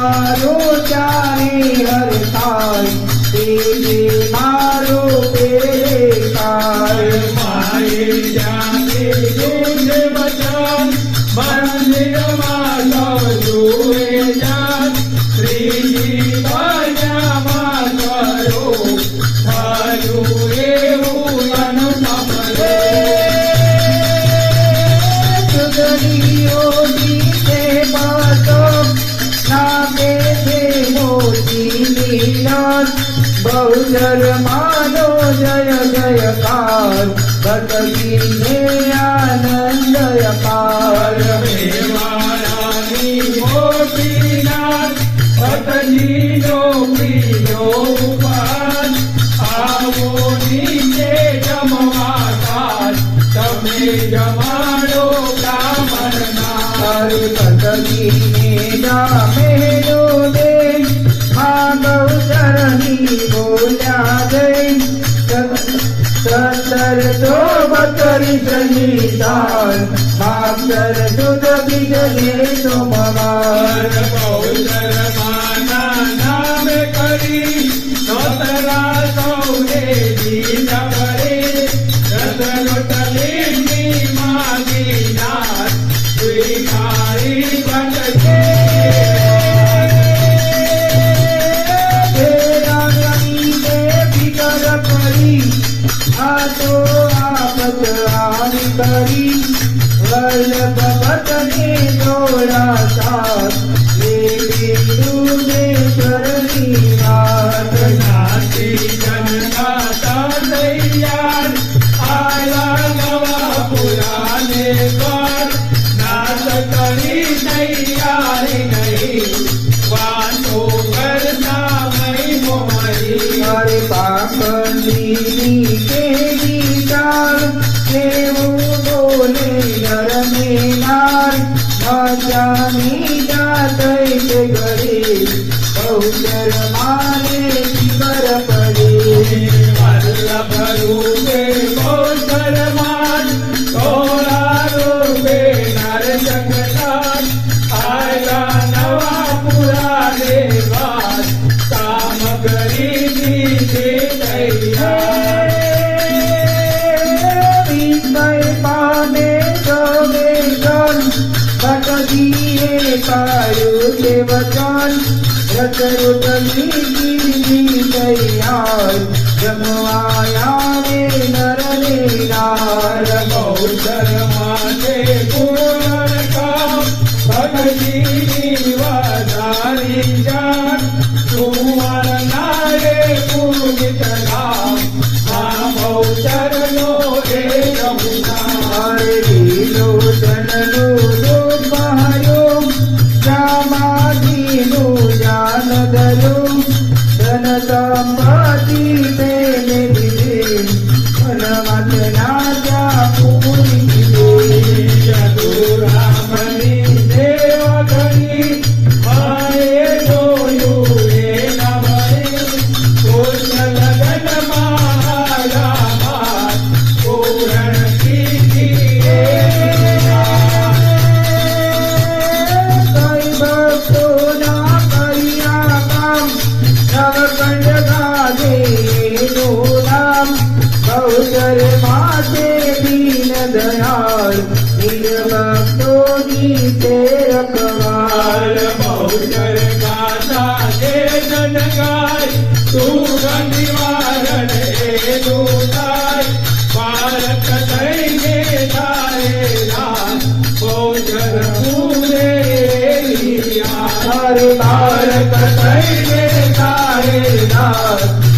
મારો ચારે હર થાય તે મારો પેરે મારે માય જાતે ગુંજ વચન મંદિરમાં જુએ જાન બહુચર માનો જય જયકાર. ભટકીને આનંદ અપાર. પરમેવાળાની મોટીનાથ ભટજીનો પ્રિયો ઉપાન આવો નીચે જમવા કાલ તમે જમાડો બ્રાહ્મણના. હરે ભટકીને જામેલો सतर तो बकरी सनीतान मातर सुध बिजले तो मवार पौदर माना हरी हर भगत ने दौड़ा साथ पौदर मारे शिवर पडे वल्लभरूपे पौदर मान तोरा रूपे नर जगतात आयला नवा पुरा देवा. ભટકીએ પાડ્યું તે વચન રતરુતની ગીરી તૈયાર જમવા રે નર રે નાર બૌદ્ધર માટે પૂર્ણ કામ ભગતીની વધારી જાન કુમાર નારે પૂજિત નામ આ એ રમુના હરે લીલો જનનો Shadura. अवसर माते दीन दयाल इन भक्तों की तेर कमाल बहुचर गाता दे तू निवारण हे दूताय दैगे तारे राज बहुचर पूरे हर दैगे तारे राज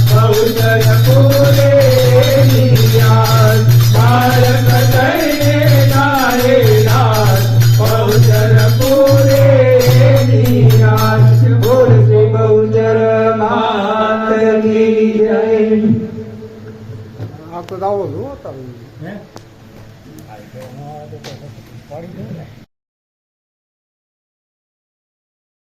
悪だおぞ、多分ね。